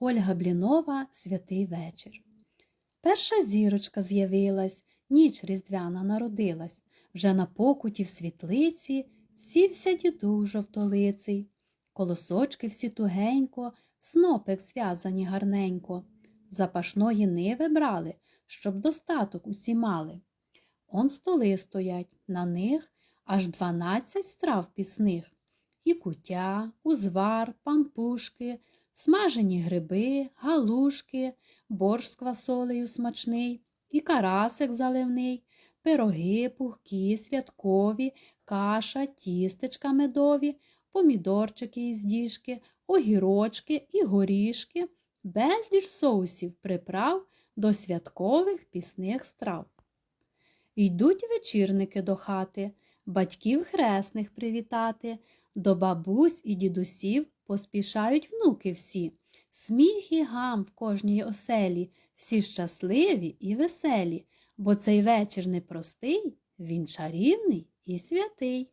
Ольга Блінова Святий вечір. Перша зірочка з'явилась, ніч різдвяна народилась. Вже на покуті в світлиці сівся дідух жовтолиций. Колосочки всі тугенько, снопик зв'язані гарненько. Запашної ниви брали, щоб достаток усі мали. Он столи стоять, на них аж дванадцять страв пісних. І кутя, узвар, пампушки, смажені гриби, галушки, борщ з квасолею смачний, і карасик заливний, пироги, пухкі, святкові, каша, тістечка медові, помідорчики із діжки, огірочки і горішки, безліч соусів приправ до святкових пісних страв. Йдуть вечірники до хати, батьків хресних привітати, до бабусь і дідусів поспішають внуки всі. Сміх і гам в кожній оселі, всі щасливі і веселі, бо цей вечір непростий, він чарівний і святий.